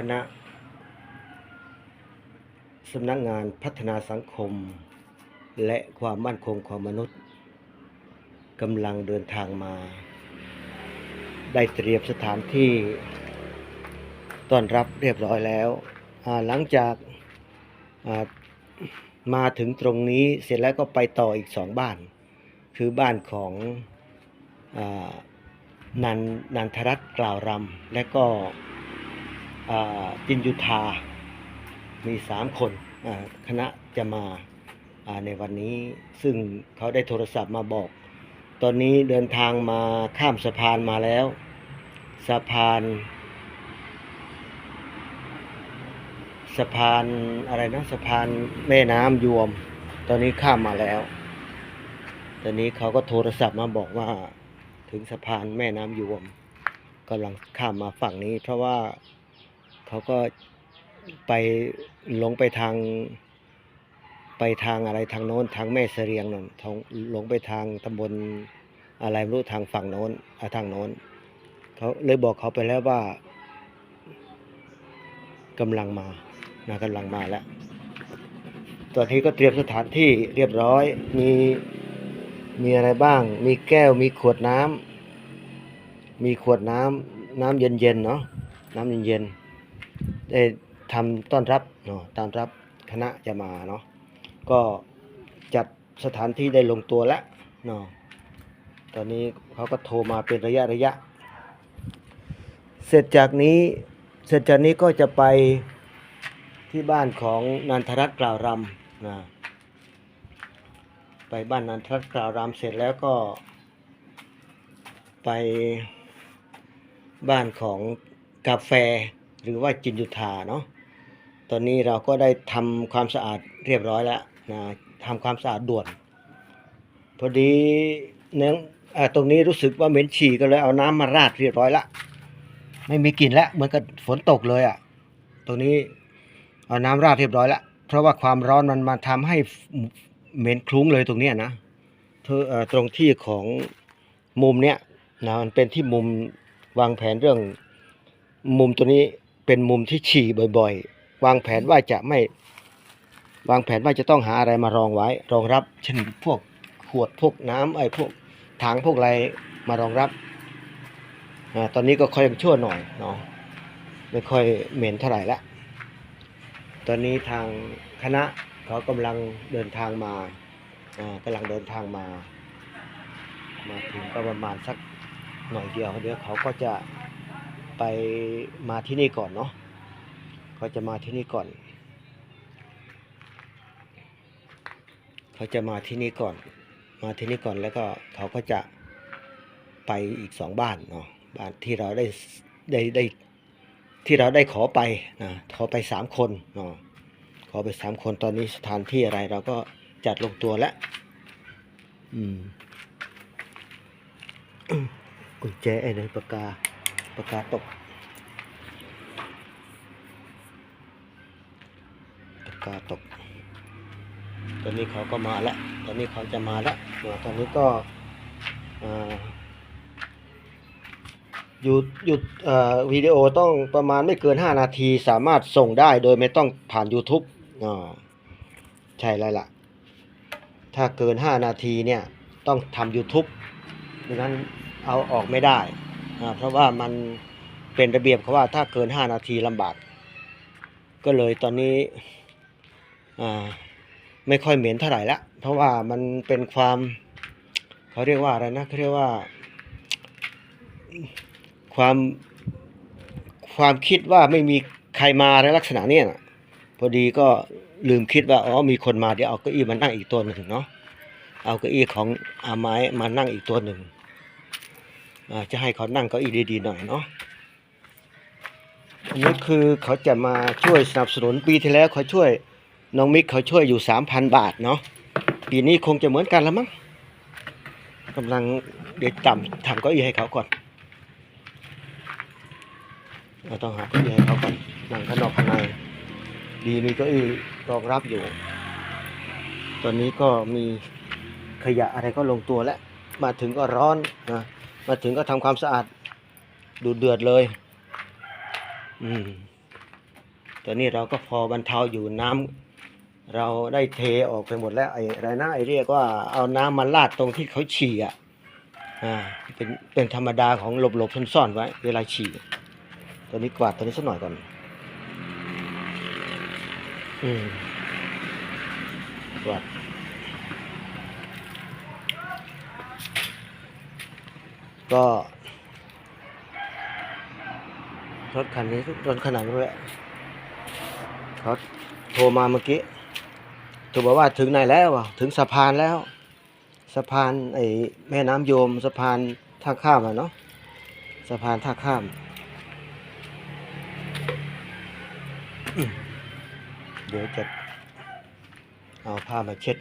คณะสำนักงานพัฒนาสังคม และความมั่นคงของมนุษย์กำลังเดินทางมา ได้เตรียมสถานที่ต้อนรับเรียบร้อยแล้ว หลังจากมาถึงตรงนี้เสร็จแล้วก็ไปต่ออีกสองบ้าน คือบ้านของอนันนันทรัตน์กล่าวรำและก็ จินยุทธามีสามคนคณะจะมาอ่าในวันนี้ซึ่งเขาได้โทรศัพท์มาบอก ตอนนี้เดินทางมาข้ามสะพานมาแล้ว สะพานสะพานอะไรนะสะพานแม่น้ำยวม ตอนนี้ข้ามมาแล้ว ตอนนี้เขาก็โทรศัพท์มาบอกว่าถึงสะพานแม่น้ำยวมกำลังข้ามมาฝั่งนี้ เพราะว่า เขาก็ไปหลงไปทาง ไปทางอะไรทางโน้น ทางแม่เสรียงนั่นทางหลงไปทางตำบลอะไรไม่รู้ทางฝั่งโน้นทางโน้นเขาเลยบอกเขาไปแล้วว่ากำลังมานะกำลังมาแล้วตอนนี้ก็เตรียมสถานที่เรียบร้อย มีมีอะไรบ้าง มีแก้ว มีขวดน้ำมีขวดน้ำน้ำเย็นๆเนาะน้ำเย็นๆ ได้ทำต้อนรับเนาะต้อนรับคณะจะมาเนาะก็จัดสถานที่ได้ลงตัวแล้วเนาะตอนนี้เขาก็โทรมาเป็นระยะระยะ เสร็จจากนี้เสร็จจากนี้ก็จะไปที่บ้านของนันทรัตน์กล่าวรำนะไปบ้านนันทรัตน์กล่าวรำเสร็จแล้วก็ ไปบ้านของกาแฟ หรือว่าจินยุทธาเนาะตอนนี้เราก็ได้ทำความสะอาดเรียบร้อยแล้วนะทำความสะอาดด่วน พอดีเนื่องอตรงนี้รู้สึกว่าเหม็นฉี่ก็เลยเอาน้ำมาราดเรียบร้อยละไม่มีกลิ่นแล้วเหมือนกับฝนตกเลยอะ่ะตรงนี้เอาน้ำราดเรียบร้อยล้วเพราะว่าความร้อนมันมาทำให้เหม็นคลุ้งเลยตรงเนี้ยนะเธอตรงที่ของมุมเนี้ยนะมันเป็นที่มุมวางแผนเรื่องมุมตัวนี้ เป็นมุมที่ฉี่บ่อย ๆ วางแผนว่าจะไม่ วางแผนว่าจะต้องหาอะไรมารองไว้ รองรับ เช่นพวกขวดพวกน้ำไอ้พวกถังพวกอะไรมารองรับอตอนนี้ก็ค่อยยังชั่วหน่อยเนาะไม่ค่อยเหม็นเท่าไหร่ละตอนนี้ทางคณะเขากำลังเดินทางมาอ่ากำลังเดินทางมา มาถึงก็ประมาณสักหน่อยเดียวเดี๋ยวเขาก็จะ ไปมาที่นี่ก่อนเนาะเขาจะมาที่นี่ก่อน เขาจะมาที่นี่ก่อน มาที่นี่ก่อนแล้วก็เขาก็จะไปอีกสองบ้านเนาะบ้านที่เราได้ได้ได้ที่เราได้ขอไปนะขอไปสามคนเนาะขอไปสามคนตอนนี้สถานที่อะไรเราก็จัดลงตัวแล้วอืมกุญแจไอ้นั่นปากกา ปากกาตกปากกาตก ตอนนี้เขาก็มาแล้ว ตอนนี้เขาจะมาแล้วตอนนี้ก็หยุดหยุดวิดีโอต้องประมาณไม่เกิน 5 นาทีสามารถส่งได้โดยไม่ต้องผ่าน YouTube อ่ใช่แล้วล่ะ ถ้าเกิน 5 นาทีเนี่ย ต้องทำ YouTube ดังนั้นเอาออกไม่ได้ เพราะว่ามันเป็นระเบียบเขาว่าถ้าเกิน5นาทีลำบาก ก็เลยตอนนี้ไม่ค่อยเหม็นเท่าไหร่ละเพราะว่ามันเป็นความเขาเรียกว่าอะไรนะเขาเรียกว่า ความความคิดว่าไม่มีใครมาในลักษณะเนี้ยนะพอดีก็ลืมคิดว่าอ๋อมีคนมาเดี๋ยวเอาเก้าอี้มานั่งอีกตัวหนึ่งเนาะเอาเก้าอี้ของอาไม้มานั่งอีกตัวหนึ่ง จะให้เขานั่งเก้าอี้ดีๆหน่อยเนาะอันนี้คือเขาจะมาช่วยสนับสนุนปีที่แล้วเขาช่วยน้องมิกเขาช่วยอยู่สามพันบาทเนาะปีนี้คงจะเหมือนกันละมั้งกำลังเดี๋ยวต่ำทำเก้าอี้ให้เขาก่อนเราต้องหาเก้าอี้ให้เขาก่อนนั่งข้างนอกข้างในดีมีเก้าอี้รองรับอยู่ ตอนนี้ก็มีขยะอะไรก็ลงตัวแล้ว มาถึงก็ร้อนนะ มาถึงก็ทำความสะอาดดูดเดือดเลย อืมตอนนี้เราก็พอบรรเทาอยู่น้ำเราได้เทออกไปหมดแล้วไอ้ไรนะไอ้เรียกว่าเอาน้ำมาลาดตรงที่เขาฉี่อะอ่าเป็นเป็นธรรมดาของหลบหลบๆซ่อนๆไว้ เวลาฉี่ตอนนี้กวาดตัวนี้สักหน่อยก่อน อืมกวาด ก็รถคันนี้รถขนาดนี้แหละเขาโทรมาเมื่อกี้โทรบอกว่าถึงไหนแล้วอะถึงสะพานแล้ว สะพานไอ้แม่น้ำโยม สะพานท่าข้ามอะเนาะสะพานท่าข้าม เดี๋ยวจะเอาผ้ามาเช็ด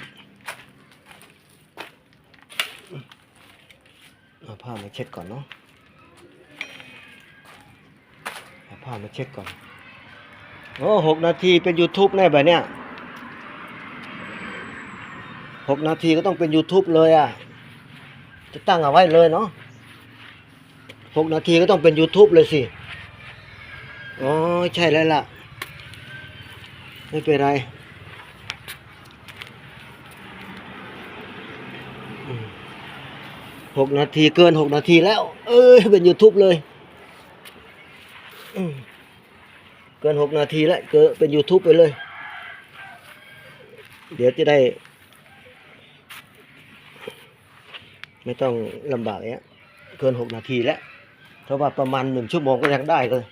เอาผ้ามาเช็ดก่อนเนาะเอาผ้ามาเช็ดก่อนโอ้หกนาทีเป็น YouTube แน่แบบเนี้ยหกนาทีก็ต้องเป็น YouTube เลยอะ จะตั้งเอาไว้เลยเนาะหกนาทีก็ต้องเป็น YouTube เลยสิ อ๋อ ใช่แล้วล่ะ ไม่เป็นไรอืม หกนาทีเกินหกนาทีแล้ว เอ้ยเป็น YouTube เลยเกินหกนาทีแล้วเกินเป็น YouTube ไปเลย เดี๋ยวจะได้ ไม่ต้องลำบากเนี้ยเกินหกนาทีแล้วเพราะว่าประมาณหนึ่งชั่วโมงก็ยังได้เลย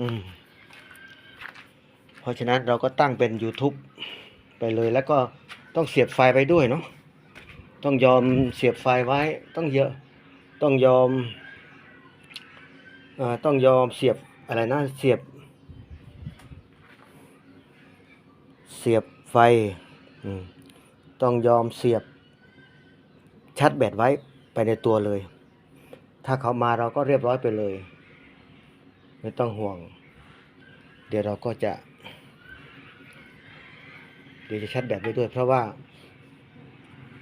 อืมเพราะฉะนั้นเราก็ตั้งเป็น YouTube ไปเลยแล้วก็ต้องเสียบไฟไปด้วยเนาะ ต้องยอมเสียบไฟไว้ต้องเยอะ ต้องยอมอต้องยอมเสียบอะไรนะเสียบ เสียบไฟต้องยอมเสียบชาร์จแบตไว้ไปในตัวเลย ถ้าเขามาเราก็เรียบร้อยไปเลย ไม่ต้องห่วง เดี๋ยวเราก็จะ เดี๋ยวจะชาร์จแบตไว้ด้วย เพราะว่า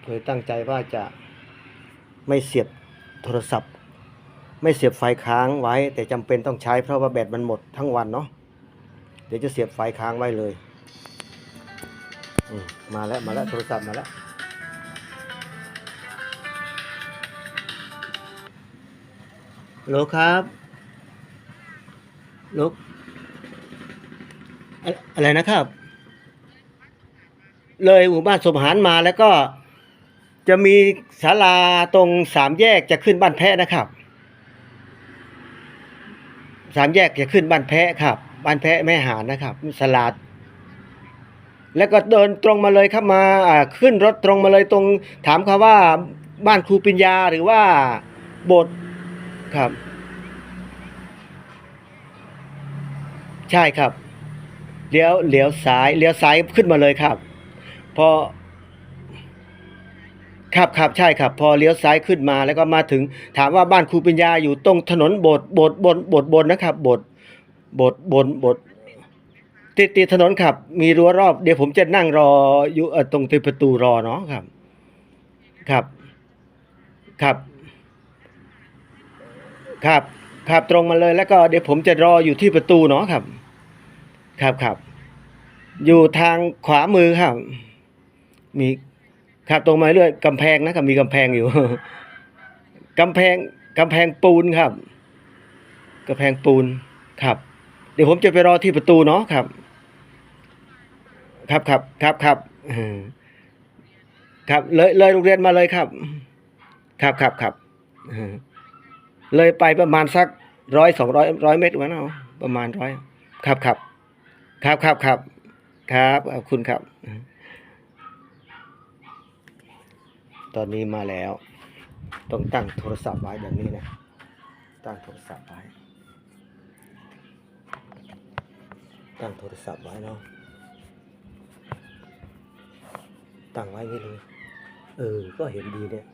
เคยตั้งใจว่าจะไม่เสียบโทรศัพท์ ไม่เสียบไฟค้างไว้ แต่จำเป็นต้องใช้เพราะว่าแบตมันหมดทั้งวันเนาะเดี๋ยวจะเสียบไฟค้างไว้เลยมาแล้วมาแล้วโทรศัพท์มาแล้วลโลครับลุกอะไรนะครับ เลยหมู่บ้านสมหารมาแล้วก็ จะมีศาลาตรงสามแยกจะขึ้นบ้านแพะนะครับ สามแยกจะขึ้นบ้านแพะครับ บ้านแพะแม่หานนะครับสลาแล้วก็เดินตรงมาเลยครับมาขึ้นรถตรงมาเลยตรง ถามเขาว่าบ้านครูปิญญาหรือว่าโบสถ์ครับ ใช่ครับเลี้ยวเลี้ยวซ้ายเลี้ยวซ้ายขึ้นมาเลยครับ พอ ครับครับใช่ครับ พอเลี้ยวซ้ายขึ้นมาแล้วก็มาถึง ถามว่าบ้านครูปัญญาอยู่ตรงถนนโบสถ์โบสถ์บนโบสถ์บนนะครับโบสถ์โบสถ์บนโบสถ์ติดติดถนนครับ มีรั้วรอบเดี๋ยวผมจะนั่งรออยู่ตรงที่ประตูรอเนาะครับ ครับ ครับ ครับครับตรงมาเลยแล้วก็เดี๋ยวผมจะรออยู่ที่ประตูเนาะครับ ครับครับอยู่ทางขวามือครับ มี ครับตรงมาเรื่อยกำแพงนะครับมีกำแพงอยู่ กำแพงกำแพงปูนครับกำแพงปูนครับ เดี๋ยวผมจะไปรอที่ประตูเนาะครับ ครับครับครับครับครับเลยเลยโรงเรียนมาเลยครับ ครับครับครับเลยไปประมาณสักร้อยสองร้อยร้อยเมตรวะเนาะประมาณร้อยครับครับครับครับครับครับขอบคุณครับ ตอนนี้มาแล้ว ต้องตั้งโทรศัพท์ไว้แบบนี้นะ ตั้งโทรศัพท์ไว้ ตั้งโทรศัพท์ไว้เนาะ ตั้งไว้นี่เลย เออ ก็เห็นดีเนี่ย